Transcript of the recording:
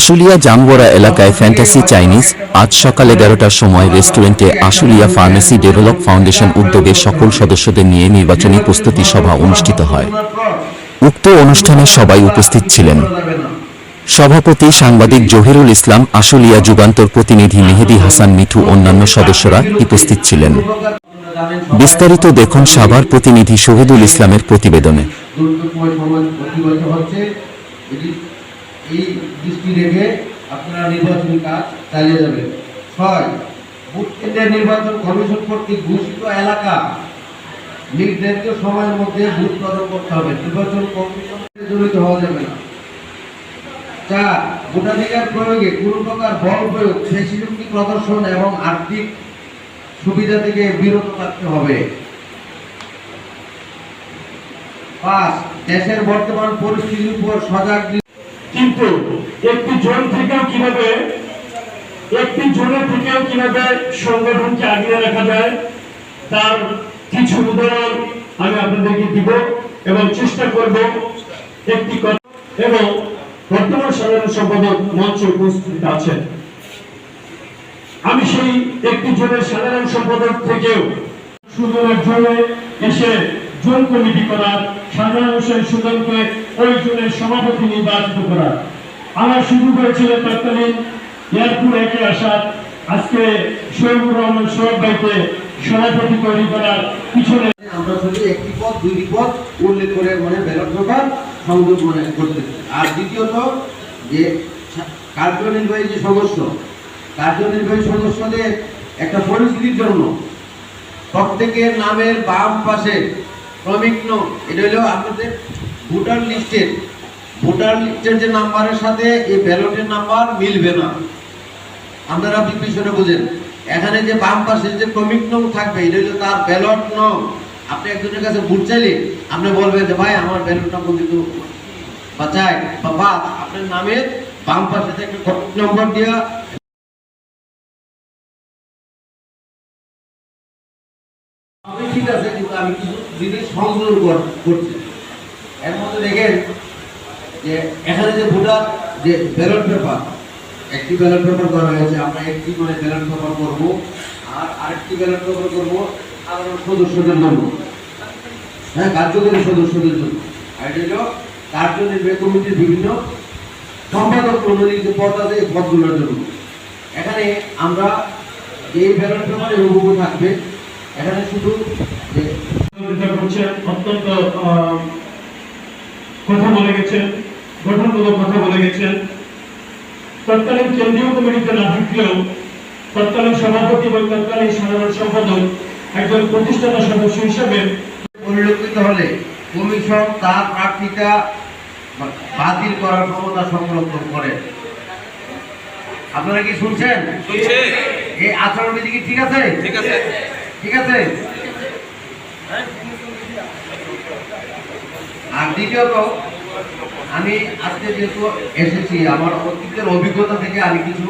আশুলিয়া জামগড়া এলাকায় fantasy Chinese. আজ সকাল এগারোটার সময় রেস্টুরেন্টে আশুলিয়া ফার্মেসি ডেভেলপ ফাউন্ডেশন উদ্যোগে সকল সদস্যদের নিয়ে নির্বাচনী প্রস্তুতি সভা অনুষ্ঠিত হয়। উক্ত অনুষ্ঠানে সবাই উপস্থিত ছিলেন। সভাপতি সাংবাদিক জহিরুল ইসলাম, আশুলিয়া যুগান্তর প্রতিনিধি মেহেদি হাসান মিঠু, অন্যান্য সদস্যরা উপস্থিত ছিলেন। বিস্তারিত দেখুন সাভার প্রতিনিধি শহীদুল ইসলামের প্রতিবেদনে। এই দৃষ্টি রেখে আপনারা নির্বাচনী কাজ চালিয়ে যাবেন। ছয়, বুথ কেন্দ্রের নির্বাচন কমিশন কর্তৃক ঘোষিত এলাকা নির্ধারিত সময়ের মধ্যে বুথ প্রদান করতে হবে। নির্বাচন কমিশনে জড়িত হওয়া যাবে না। চার, ভোটাধিকার প্রয়োগে কোনো প্রকার বল প্রয়োগ স্বেচ্ছাসেবী প্রদর্শন এবং আর্থিক সুবিধা থেকে বিরত থাকতে হবে। পাঁচ, দেশের বর্তমান পরিস্থিতির উপর সজাগ কিন্তু একটি জোন থেকেও কীভাবে, একটি জোনে থেকেও কীভাবে সংগঠনকে আগিয়ে রাখা যায়, তার কিছু উদাহরণ আমি আপনাদেরকে দিব এবং চেষ্টা করব একটি কথা। এবং বর্তমান সাধারণ সম্পাদক মঞ্চে উপস্থিত আছেন। আমি সেই একটি জোনের সাধারণ সম্পাদক থেকেও সুজনের জোনে এসে জোন কমিটি করার, সাধারণ হোসেন সুজনকে ওই জোনের সভাপতি নির্বাচিত করার। আমার শুরু হয়েছিল তৎকালীন এয়ারপুর একে আসার, আজকে শহীদুর রহমান সোহেব ভাইকে সভাপতি তৈরি করার পিছনে আমরা একটি দুইটি উল্লেখ করে মানে আর দ্বিতীয়ত যে যে একটা পরিস্থিতির জন্য প্রত্যেকের নামের বাম পাশে ক্রমিক নং এটা হলো আপনাদের ভোটার লিস্টের। ভোটার লিস্টের যে নাম্বারের সাথে এই ব্যালটের নাম্বার মিলবে না। আপনারা আপনি পিছনে বুঝেন। এখানে যে বাম পাশে যে ক্রমিক নং থাকবে, এটা হলো তার ব্যালট নং আপনি একজনের কাছে ভোট চাইলে আপনি বলবেন যে, ভাই, আমার ব্যালট নম্বর কিন্তু বা চাই বা আপনার নামের বাম পাশে ক্রমিক নম্বর দেওয়া সবই ঠিক আছে, কিন্তু আমি কিছু জিনিস কর- করছি। এর মধ্যে দেখেন যে এখানে যে ভোটার, যে ব্যালট পেপার, একটি ব্যালট পেপার করা হয়েছে, আমরা একটি করে ব্যালট পেপার করব, আর আরেকটি ব্যালট পেপার করব, সাধারণ সদস্যদের জন্য। হ্যাঁ কার্যকরী সদস্যদের জন্য। আর এটা হলো কার্যনির্বাহী কমিটির বিভিন্ন সম্পাদক মন্ডলীর যে পদ আছে, এই পদগুলোর জন্য। এখানে আমরা এই ব্যালট পেপারে হুবহু থাকবে এখানে শুধু অত্যন্ত কথা বলে গেছেন গঠনমূলক কথা বলে গেছেন। তৎকালীন কেন্দ্রীয় কমিটিতে না থাকলেও তৎকালীন সভাপতি এবং তৎকালীন সাধারণ সম্পাদক একজন প্রতিষ্ঠাতা সদস্য হিসেবে পরিলক্ষিত হলে কমিশন তার প্রার্থিতা বাতিল করার ক্ষমতা সংরক্ষণ করে। আপনারা কি শুনছেন? এই আচরণবিধি কি ঠিক আছে? ঠিক আছে। ঠিক আছে? আর দ্বিতীয়ত আমি আজকে যেহেতু এসেছি আমার অতীতের অভিজ্ঞতা থেকে আমি কিছু